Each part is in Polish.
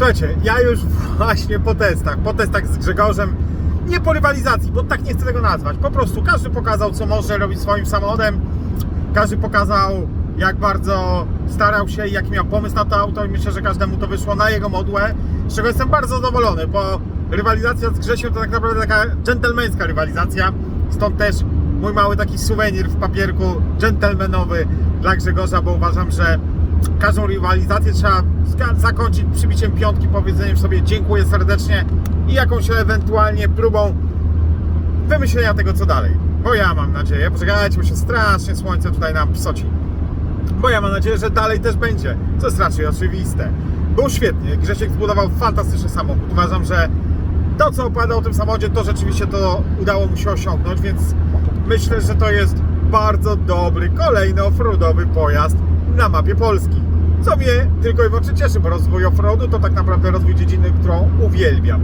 Słuchajcie, ja już właśnie po testach, po testach z Grzegorzem, nie po rywalizacji, bo tak nie chcę tego nazwać. Po prostu każdy pokazał, co może robić swoim samochodem. Każdy pokazał, jak bardzo starał się i jaki miał pomysł na to auto i myślę, że każdemu to wyszło na jego modłę, z czego jestem bardzo zadowolony, bo rywalizacja z Grzesiem to tak naprawdę taka dżentelmeńska rywalizacja, stąd też mój mały taki suwenir w papierku dżentelmenowy dla Grzegorza, bo uważam, że każdą rywalizację trzeba zakończyć przybiciem piątki, powiedzeniem sobie dziękuję serdecznie i jakąś ewentualnie próbą wymyślenia tego co dalej. Bo ja mam nadzieję, poczekajcie, bo się strasznie słońce tutaj nam psoci. Bo ja mam nadzieję, że dalej też będzie, co jest raczej oczywiste. Było świetnie, Grzesiek zbudował fantastyczny samochód. Uważam, że to co opowiadał o tym samochodzie, to rzeczywiście to udało mu się osiągnąć, więc myślę, że to jest bardzo dobry, kolejny offroadowy pojazd na mapie Polski. Co mnie tylko i wyłącznie cieszy, bo rozwój offroadu to tak naprawdę rozwój dziedziny, którą uwielbiam.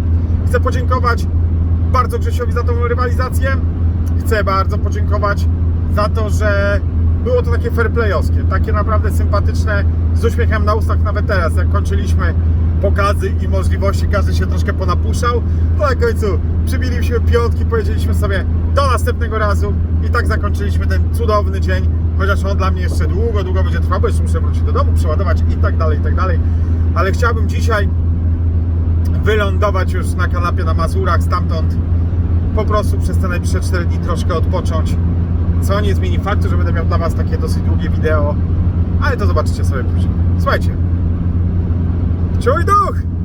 Chcę podziękować bardzo Grzesiowi za tą rywalizację. Chcę bardzo podziękować za to, że było to takie fair playowskie, takie naprawdę sympatyczne, z uśmiechem na ustach nawet teraz, jak kończyliśmy pokazy i możliwości, każdy się troszkę ponapuszczał, to na końcu przybiliśmy piątki, powiedzieliśmy sobie do następnego razu i tak zakończyliśmy ten cudowny dzień, chociaż on dla mnie jeszcze długo, długo będzie trwał, bo jeszcze muszę wrócić do domu, przeładować i tak dalej, i tak dalej, ale chciałbym dzisiaj wylądować już na kanapie na Mazurach, stamtąd po prostu przez te najbliższe 4 dni troszkę odpocząć. Co nie zmieni faktu, że będę miał dla Was takie dosyć długie wideo, ale to zobaczycie sobie później. Słuchajcie, czuj duch!